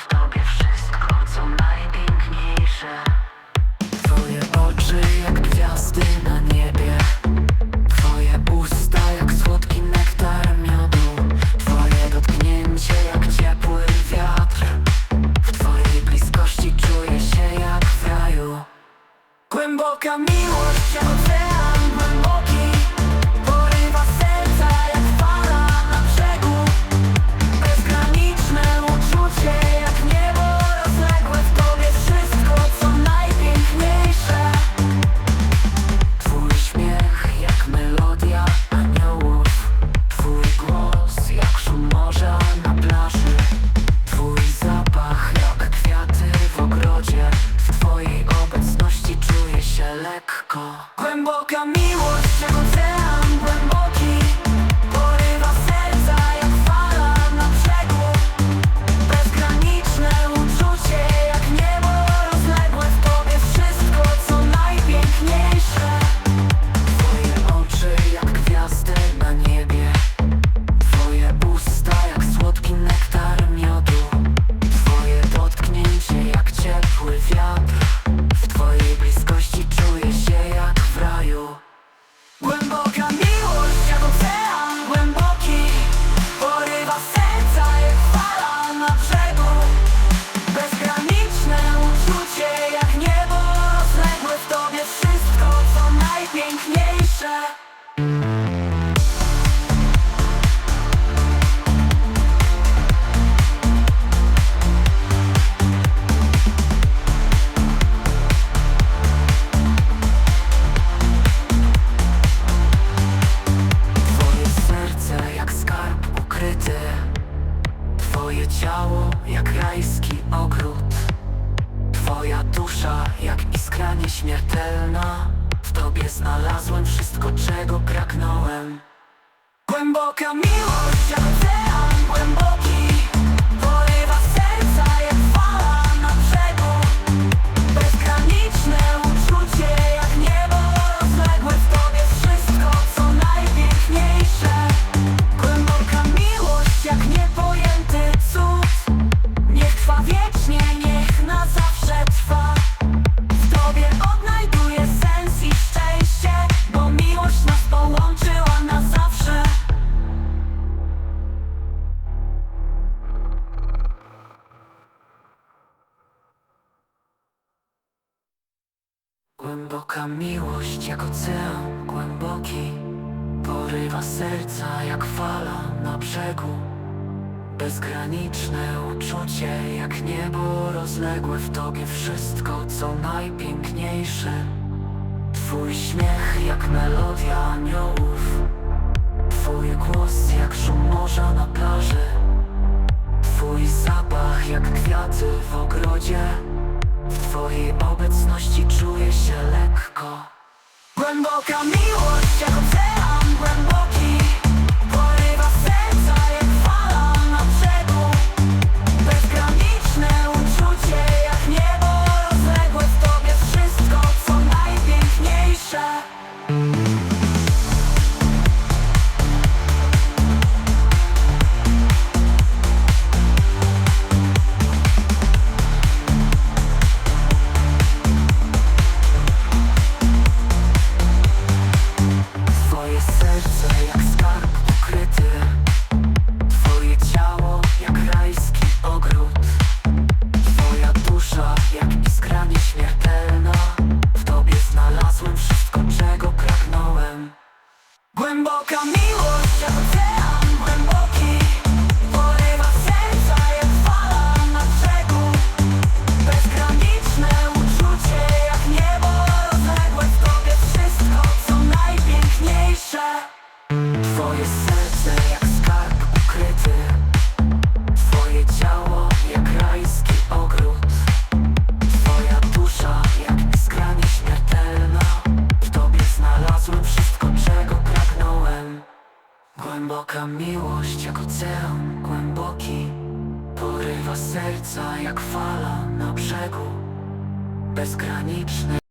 w tobie wszystko, co najpiękniejsze. Twoje oczy jak gwiazdy na niebie. Twoje usta jak słodki nektar miodu. Twoje dotknięcie jak ciepły wiatr. W twojej bliskości czuję się jak w raju. Głęboka miłość jak ocean. Come. Twoje ciało jak rajski ogród. Twoja dusza jak iskra nieśmiertelna W Tobie znalazłem czego pragnąłem Głęboka miłość, ocean, głęboka Głęboka miłość jak ocean głęboki. Porywa serca jak fala na brzegu. Bezgraniczne uczucie jak niebo Rozległe w tobie wszystko co najpiękniejsze. Twój śmiech jak melodia aniołów. Twój głos jak szum morza na plaży. Twój zapach jak kwiaty w ogrodzie. W Twojej obecności czuję się lekko. daleko me, miłość Głęboka miłość jak ocean głęboki Porywa serca jak fala na brzegu. Bezgraniczny